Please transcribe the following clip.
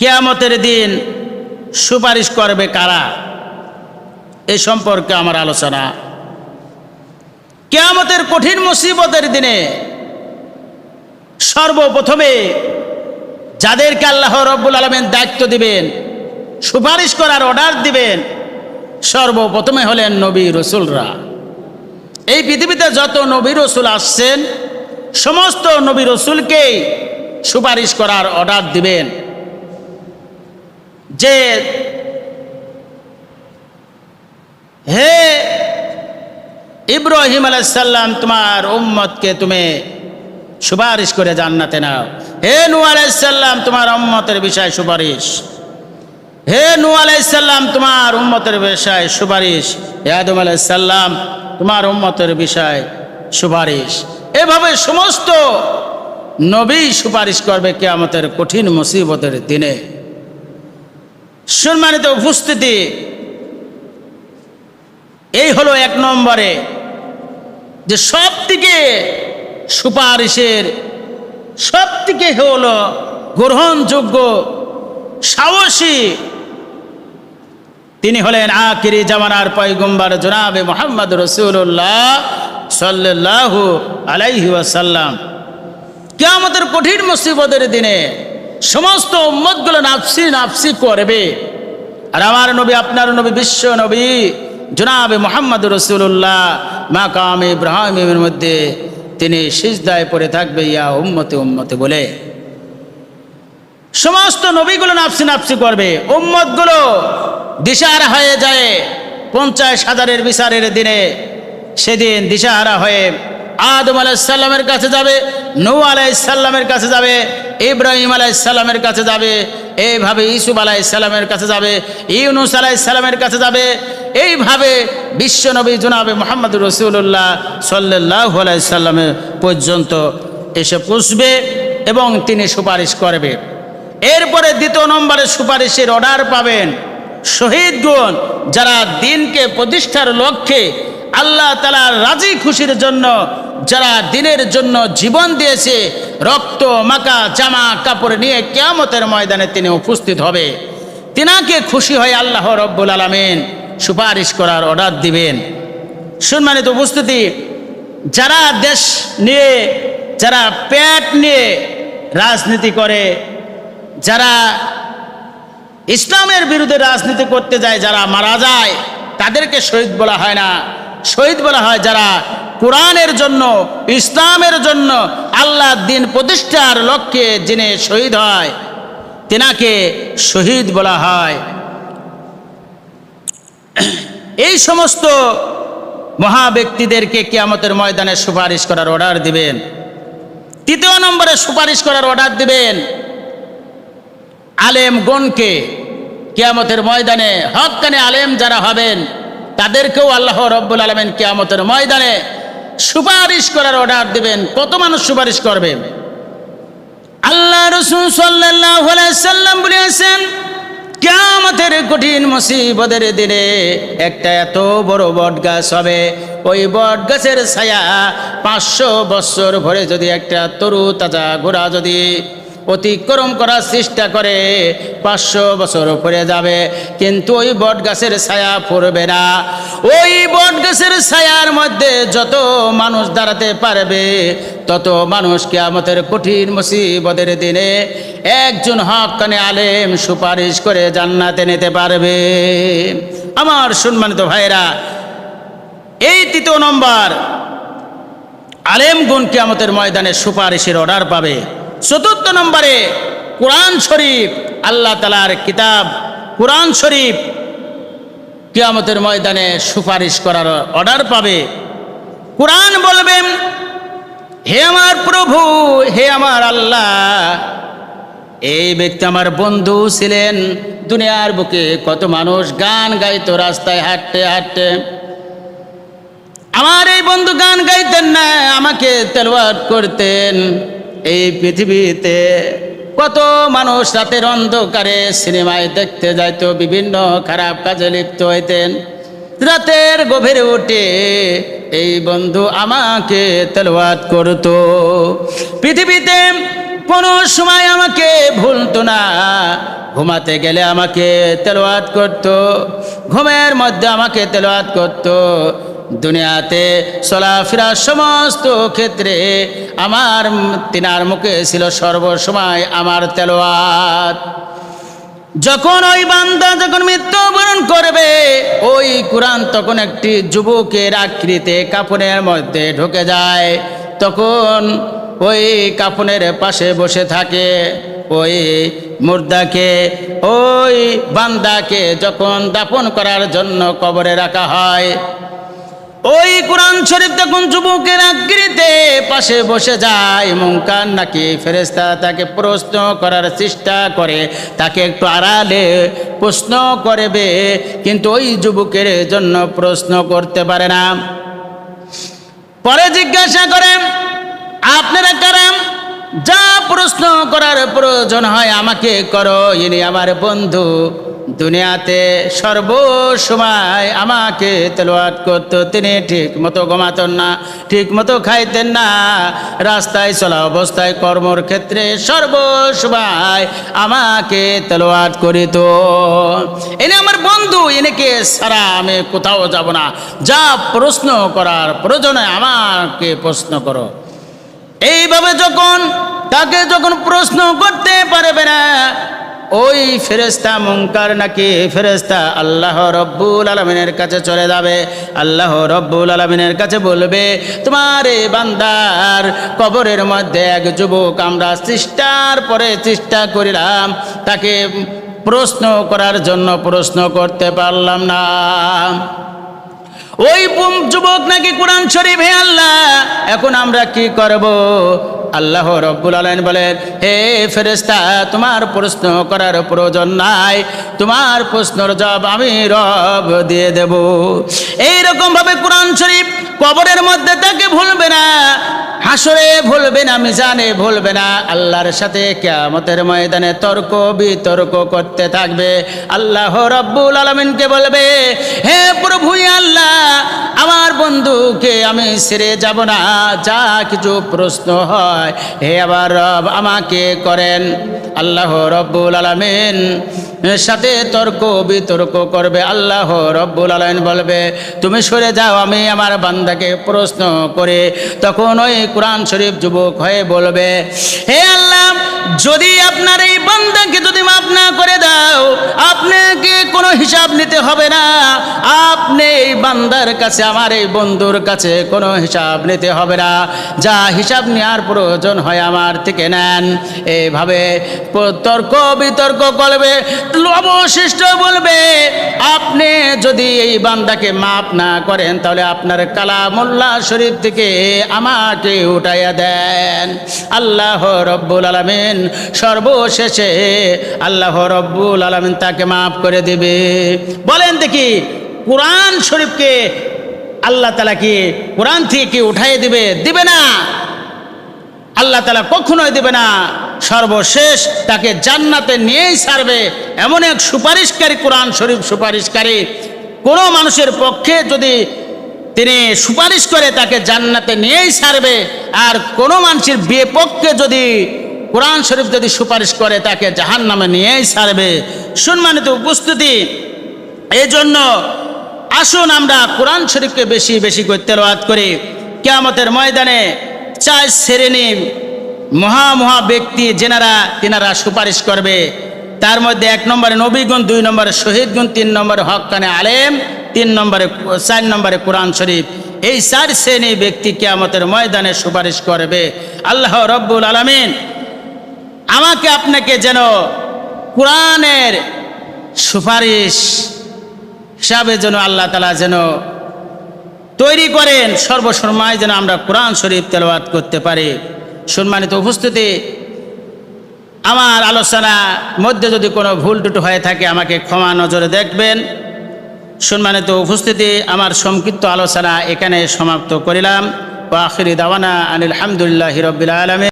কেয়ামতের দিন সুপারিশ করবে কারা? এই সম্পর্কে আমার আলোচনা। কেয়ামতের কঠিন মুসিবতের দিনে সর্বপ্রথমে যাদেরকে আল্লাহ রব্বুল আলমেন দায়িত্ব দিবেন, সুপারিশ করার অর্ডার দিবেন, সর্বপ্রথমে হলেন নবী রসুলরা। এই পৃথিবীতে যত নবী রসুল আসছেন, সমস্ত নবী রসুলকেই সুপারিশ করার অর্ডার দিবেন। যে হে ইব্রাহিম আলাইসাল্লাম তোমার উম্মতকে তুমি সুপারিশ করে জান্নাতে নাও। হে নু আলাইসাল্লাম, তোমার উম্মতের বিষয়ে সুপারিশ। হে নু আলাইসাল্লাম, তোমার উম্মতের বিষয়ে সুপারিশ। হে আদম আলাইসাল্লাম, তোমার উম্মতের বিষয়ে সুপারিশ। এভাবে সমস্ত নবী সুপারিশ করবে কেয়ামতের কঠিন মুসিবতের দিনে। সম্মানিত উপস্থিতি, এই হলো এক নম্বরে যে সব থেকে সুপারিশের সব থেকে হলো গ্রহণযোগ্য, সাহসী তিনি হলেন আকিরি জামানার পয়গম্বর জনাবে মোহাম্মদ রসুল্লাহ সাল্লাহ আলাইহি ওয়াসাল্লাম। কেয়ামতের কঠিন মুসিবতের দিনে সমস্ত উম্মতগুলো নাফসি নাফসি করবে। আর আমার নবী, আপনার নবী, বিশ্ব নবী, জনাবে মোহাম্মদ রসুল্লাহ মাকাম ইব্রাহিমের মধ্যে তিনি সিজদায় পড়ে থাকবে, ইয়া উম্মতে উম্মতে বলে। সমস্ত নবীগুলো নাফসি নাপসি করবে। উম্মতগুলো দিশাহারা হয়ে যায়। পঞ্চাশ হাজারের বিচারের দিনে সেদিন দিশাহারা হয়ে আদম আলাইসাল্লামের কাছে যাবে নৌ আলাইসাল্লামের কাছে যাবে, ইব্রাহিম আলাইসাল্লামের কাছে যাবে, এইভাবে ইসুফ আলাইসাল্লামের কাছে যাবে, ইউনুস আলাইসাল্লামের কাছে যাবে, এইভাবে বিশ্বনবী জনাবে মোহাম্মদ রসুল্লাহ সাল্লাহ আলাইসাল্লামের পর্যন্ত এসে পুষবে এবং তিনি সুপারিশ করবে। এরপরে দ্বিতীয় নম্বরে সুপারিশের অর্ডার পাবেন শহীদগণ যারা দিনকে প্রতিষ্ঠার লক্ষ্যে আল্লাহ তালা রাজি খুশির জন্য যারা দিনের জন্য জীবন দিয়েছে, রক্ত মাকা জামা, কাপড় নিয়ে কেয়ামতের ময়দানে তিনি উপস্থিত হবে। তিনাকে খুশি হয়ে আল্লাহ রব্বুল আলমিন সুপারিশ করার অর্ডার দিবেন। সম্মানিত উপস্থিতি, যারা দেশ নিয়ে, যারা পেট নিয়ে রাজনীতি করে, যারা ইসলামের বিরুদ্ধে রাজনীতি করতে যায়, যারা মারা যায়, তাদেরকে শহীদ বলা হয় না। শহীদ বলা হয় যারা কোরআনের জন্য, ইসলামের জন্য আল্লাহ দিন প্রতিষ্ঠার লক্ষ্যে যিনি শহীদ হয়, তেনাকে শহীদ বলা হয়। এই সমস্ত মহা ব্যক্তিদেরকে কিয়ামতের ময়দানে সুপারিশ করার অর্ডার দিবেন। তৃতীয় নম্বরে সুপারিশ করার অর্ডার দিবেন আলেম গণকে কিয়ামতের ময়দানে হকানে আলেম যারা হবেন, তাদেরকেও আল্লাহ রব্বুল আলমেন কিয়ামতের ময়দানে সুপারিশ করার অর্ডার দিবেন, কত মানুষ সুপারিশ করবে? আল্লাহ রসুল সাল্লাম বলেছেন কেমতের কঠিন মুসিবতের দিনে একটা এত বড় বট গাছ হবে। ওই বট গাছের ছায়া পাঁচশো বছর ভরে যদি একটা তরু তাজা ঘোড়া যদি অতিক্রম করার চেষ্টা করে, পাঁচশো বছর পরে যাবে। কিন্তু ওই বট গাছের ছায়া পড়বে না। ওই বট গাছের ছায়ার মধ্যে যত মানুষ দাঁড়াতে পারবে, তত মানুষকে আমাদের কঠিন মুসিবতের দিনে একজন হক কানে আলেম সুপারিশ করে জান্নাতে নিতে পারবে। আমার সম্মানিত ভাইরা এই তৃতীয় নম্বর আলেমগুন কিয়ামতের ময়দানে সুপারিশের অর্ডার পাবে। চতুর্থ নম্বরে কোরআন শরীফ, আল্লাহ তালার কিতাব, কোরআন শরীফ কিয়ামতের ময়দানে সুপারিশ করার অর্ডার পাবে। কোরআন বলবেন হে আমার প্রভু, হে আমার আল্লাহ, এই ব্যক্তি আমার বন্ধু ছিলেন। দুনিয়ার বুকে কত মানুষ গান গাইতো, রাস্তায় হাঁটতে হাঁটতে। আমার এই বন্ধু গান গাইতেন না, আমাকে তেলওয়াত করতেন। এই পৃথিবীতে কত মানুষ রাতের অন্ধকারে সিনেমায় দেখতে যাইতো বিভিন্ন খারাপ কাজে লিপ্ত হইতেন। রাতের গভীরে উঠে এই বন্ধু আমাকে তেলওয়াত করতো। পৃথিবীতে কোনো সময় আমাকে ভুলতো না, ঘুমাতে গেলে আমাকে তেলোয়াত করত, ঘুমের মধ্যে আমাকে তেলোয়াত করত। দুনিয়াতে চলাফেরার সমস্ত ক্ষেত্রে আমার তিনার মুখে ছিল সর্বসময় আমার তেলোয়াত। যখন ওই বান্দা যখন মৃত্যুবরণ করবে, ওই কোরআন তখন একটি যুবকের আকৃতিতে কাপড়ের মধ্যে ঢুকে যায়। তখন ওই কাপনের পাশে বসে থাকে ওই মুর্দাকে। ওই বান্দাকে যখন দাপন করার জন্য কবরে রাখা হয় ওই কোরআন শরীফ তখন যুবকের আকৃতিতে পাশে বসে যায়। মুঙ্কার নাকি ফেরেস্তা তাকে প্রশ্ন করার চেষ্টা করে, তাকে একটু আড়ালে প্রশ্ন করবে, কিন্তু ওই যুবকের জন্য প্রশ্ন করতে পারে না। পরে জিজ্ঞাসা করেন আপনারা কারাম যা প্রশ্ন করার প্রয়োজন হয় আমাকে করো, ইনি আমার বন্ধু। দুনিয়াতে সর্বসময় আমাকে তেলোয়াত করতো। তিনি ঠিক মতো ঘুমাতেন না, ঠিক মতো খাইতেন না। রাস্তায় চলা অবস্থায় কর্মর ক্ষেত্রে সর্বসময় আমাকে তেলোয়াত করিত। এনে আমার বন্ধু এনেকে সারা আমি কোথাও যাব না। যা প্রশ্ন করার প্রয়োজনে আমাকে প্রশ্ন করো। এইভাবে যখন, তাকে যখন প্রশ্ন করতে পারবে না ওই ফেরেস্তা মুঙ্কার নাকি ফেরেস্তা আল্লাহ রব্বুল আলমিনের কাছে চলে যাবে? আল্লাহ রব্বুল আলমিনের কাছে বলবে, তোমার এ বান্দার কবরের মধ্যে এক যুবক আমরা চেষ্টার পরে চেষ্টা করিলাম, তাকে প্রশ্ন করার জন্য প্রশ্ন করতে পারলাম না। ওই যুবক নাকি কোরআন শরীফ, হে আল্লাহ। এখন আমরা কি করব? আল্লাহ রব্বুল আলম বলেন, হে ফেরেস্তা তোমার প্রশ্ন করার প্রয়োজন নাই। তোমার প্রশ্নর জবাব আমি রব দিয়ে দেব। এইরকমভাবে কোরআন শরীফ কবরের মধ্যে তাকে ভুলবে না। হাসরে ভুলবে না, মিজানে ভুলবে না। আল্লাহর সাথে কেয়ামতের ময়দানে তর্ক, বিতর্ক করতে থাকবে। আল্লাহ রব্বুল আলমিনকে বলবে, হে প্রভু আল্লাহ, আমার বন্ধুকে আমি সেরে যাব না। যা কিছু প্রশ্ন হয়, হে আবার রব আমাকে করেন। আল্লাহ রব্বুল আলমিন সাথে তর্ক বিতর্ক করবে। আল্লাহ রব্বুল আলমিন বলবে, তুমি সরে যাও, আমি আমার বান্দাকে প্রশ্ন করে তখন ওই কোরআন শরীফ যুবক হয়ে বলবে, হে আল্লাহ যদি আপনার এই বান্দাকে যদি মাফ না করে দাও, আপনাকে কোনো হিসাব নিতে হবে না। আপনি এই বান্দার কাছে, আমার এই বন্ধুর কাছে কোনো হিসাব নিতে হবে না। যা হিসাব নেওয়ার প্রয়োজন হয় আমার থেকে নেন। এইভাবে তর্ক বিতর্ক করবে, অবশিষ্ট বলবে, আপনি যদি এই বান্দাকে মাফ না করেন, তাহলে আপনার কালামুল্লাহ শরীফ থেকে আমাকে উঠাইয়া দেন। আল্লাহ রব্বুল আলমিন সর্বশেষে আল্লাহ রব্বুল আলমিন তাকে মাফ করে দিবে। বলেন দেখি, কোরআন শরীফকে আল্লাহ তালা কি কোরআন থেকে কি উঠাইয়ে দিবে? দিবে না। আল্লাহ তালা কখনোই দেবে না। সর্বশেষ তাকে জান্নাতে নিয়েই ছাড়বে। এমন এক সুপারিশকারী কোরআন শরীফ সুপারিশকারী। কোনো মানুষের পক্ষে যদি তিনি সুপারিশ করে তাকে জান্নাতে নিয়েই ছাড়বে, আর কোনো মানুষের বিপক্ষে যদি কোরআন শরীফ যদি সুপারিশ করে, তাকে জাহান নামে নিয়েই ছাড়বে। সম্মানিত উপস্থিতি। এই জন্য আসুন আমরা কোরআন শরীফকে বেশি বেশি করে তেলাওয়াত করি। কেয়ামতের ময়দানে চার শ্রেণি মহা মহা ব্যক্তি যেনারা, তেনারা সুপারিশ করবে। তার মধ্যে এক নম্বরে নবীগুণ দুই নম্বরে শহীদগুণ তিন নম্বরে হকানে আলেম, তিন নম্বরে, চার নম্বরে কোরআন শরীফ। এই চার শ্রেণি ব্যক্তি কেয়ামতের ময়দানে সুপারিশ করবে। আল্লাহ রব্বুল আলমিন আমাকে আপনাকে যেন কোরআনের সুপারিশ হিসাবে যেন আল্লাহ তালা যেন তৈরি করেন সর্বসময় যেন আমরা কোরআন শরীফ তেলাওয়াত করতে পারি। সম্মানিত উপস্থিতি, আমার আলোচনা মধ্যে যদি কোনো ভুল টুটু হয়ে থাকে, আমাকে ক্ষমা নজরে দেখবেন। সম্মানিত উপস্থিতি, আমার সংক্ষিপ্ত আলোচনা এখানে সমাপ্ত করিলাম। ও আখিরি দাওয়ানা আনিল হামদুলিল্লাহ রবিল আলমে